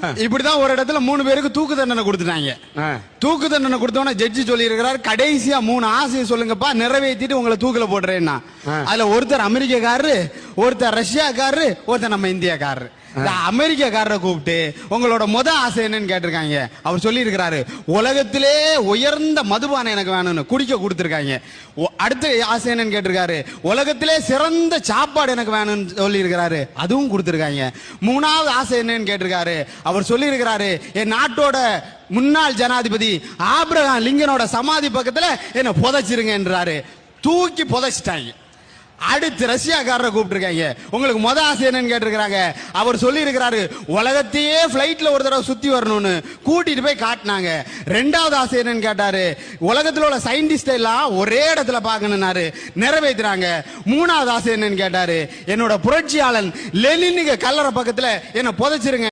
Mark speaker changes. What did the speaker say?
Speaker 1: இப்படிதான் ஒரு இடத்துல மூணு பேருக்கு தூக்கு தண்டனை கொடுத்துட்டாங்க. தூக்கு தண்டனை கொடுத்தவன ஜட்ஜி சொல்லி இருக்கிறார் கடைசியா மூணு ஆசையை சொல்லுங்கப்பா நிறைவேற்றிட்டு உங்களை தூக்குல போடுறேன்னா. அதுல ஒருத்தர் அமெரிக்கக்காரரு ஒருத்தர் ரஷ்யாக்காரரு ஒருத்தர் நம்ம இந்தியாக்காரரு. இந்த அமெரிக்கக்காரரை கூப்பிட்டு உங்களோட முத ஆசை என்னன்னு கேட்டிருக்காங்க. அவர் சொல்லி இருக்கிறாரு உலகத்திலே உயர்ந்த மதுபானம் எனக்கு வேணும்னு குடிக்க கொடுத்துருக்காங்க. அடுத்த ஆசை என்னன்னு கேட்டிருக்காரு உலகத்திலே சிறந்த சாப்பாடு எனக்கு வேணும்னு சொல்லி இருக்கிறாரு அதுவும் கொடுத்துருக்காங்க. மூணாவது ஆசை என்னன்னு கேட்டிருக்காரு அவர் சொல்லி இருக்கிறாரு என் நாட்டோட முன்னாள் ஜனாதிபதி ஆபிரகாம் லிங்கனோட சமாதி பக்கத்துல என்ன புதைச்சிருங்கன்றாரு தூக்கி புதைச்சிட்டாங்க. அடுத்து ரஷ்யாக்காரரை கூப்பிட்டுருக்காங்க. உங்களுக்கு மொதல் ஆசை என்னன்னு கேட்டிருக்கிறாங்க. அவர் சொல்லியிருக்கிறாரு உலகத்தையே ஃப்ளைட்டில் ஒரு தடவை சுற்றி வரணும்னு கூட்டிகிட்டு போய் காட்டினாங்க. ரெண்டாவது ஆசை என்னன்னு கேட்டார் உலகத்தில் உள்ள சயின்டிஸ்ட் எல்லாம் ஒரே இடத்துல பார்க்கணுன்னாரு நிறைவேத்துறாங்க. மூணாவது ஆசை என்னன்னு கேட்டார் என்னோட புரட்சியாளன் லெனினுக்கு கல்லறை பக்கத்தில் என்னை புதைச்சிருங்க.